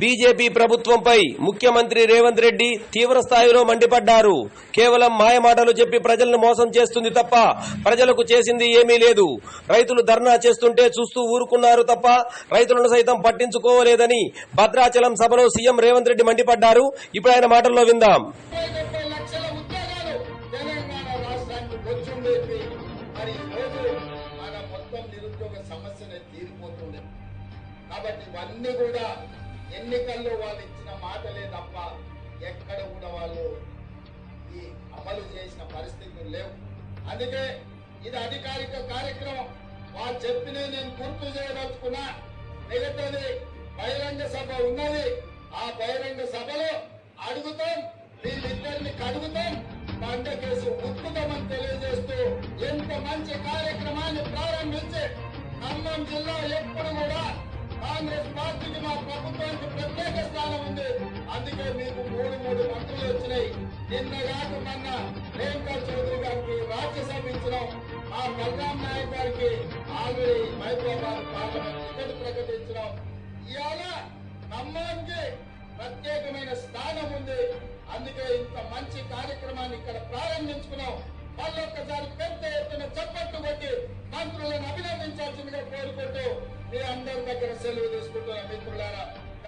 BJP ప్రభుత్వంపై ముఖ్యమంత్రి రేవంత్ రెడ్డి తీవ్ర స్థాయిలో మండిపడ్డారు. కేవలం మాయమాటలు చెప్పి ప్రజలను మోసం చేస్తుంది తప్ప ప్రజలకు చేసింది ఏమీ లేదు. రైతులు ధర్నా చేస్తుంటే చూస్తూ ఊరుకున్నారు తప్ప రైతులను సైతం పట్టించుకోలేదని భద్రాచలం సభలో సీఎం రేవంత్ రెడ్డి మండిపడ్డారు. ఇప్పుడు ఆయన మాటల్లో విందాం. సమస్యనే తీరిపోతుంది కాబట్టి ఇవన్నీ కూడా ఎన్నికల్లో వాళ్ళు ఇచ్చిన మాటలే తప్ప ఎక్కడ కూడా వాళ్ళు ఈ అమలు చేసిన పరిస్థితులు లేవు. అందుకే ఇది అధికారిక కార్యక్రమం. వాళ్ళు చెప్పిన నేను గుర్తు చేయదలుచుకున్నా. మిగతాది బహిరంగ సభ ఉన్నది. ఆ బహిరంగ సభలో అడుగుతాం వీళ్ళిద్దరిని కడుగుతాం పంట కేసు ఉత్తుతామని తెలియజేస్తూ ఎంత మంచి కార్యక్రమాన్ని ప్రారంభించి ఖమ్మం జిల్లా ఎప్పుడు కూడా కాంగ్రెస్ పార్టీకి మా ప్రభుత్వానికి ప్రత్యేక స్థానం ఉంది. అందుకే మీకు మూడు మూడు మంత్రులు వచ్చినాయి. నిన్న కాకుండా మొన్న రేణుకా చౌదరి గారికి రాజ్యసభ ఇచ్చినాం. ఆ బలరాం నాయక్ గారికి ఆల్రెడీ హైదరాబాద్ పార్లమెంట్ టికెట్ ప్రకటించడం ఇవాళ ఖమ్మానికి ప్రత్యేకమైన స్థానం ఉంది. అందుకే ఇంత మంచి కార్యక్రమాన్ని ఇక్కడ ప్రారంభించుకున్నాం. మళ్ళొక్కసారి పెద్ద ఎత్తున చెప్పండి. కొట్టి మంత్రులను అభినందించాల్సిందిగా కోరుకుంటూ మీ అందరి దగ్గర సెలవు తీసుకుంటున్న మిత్రులారా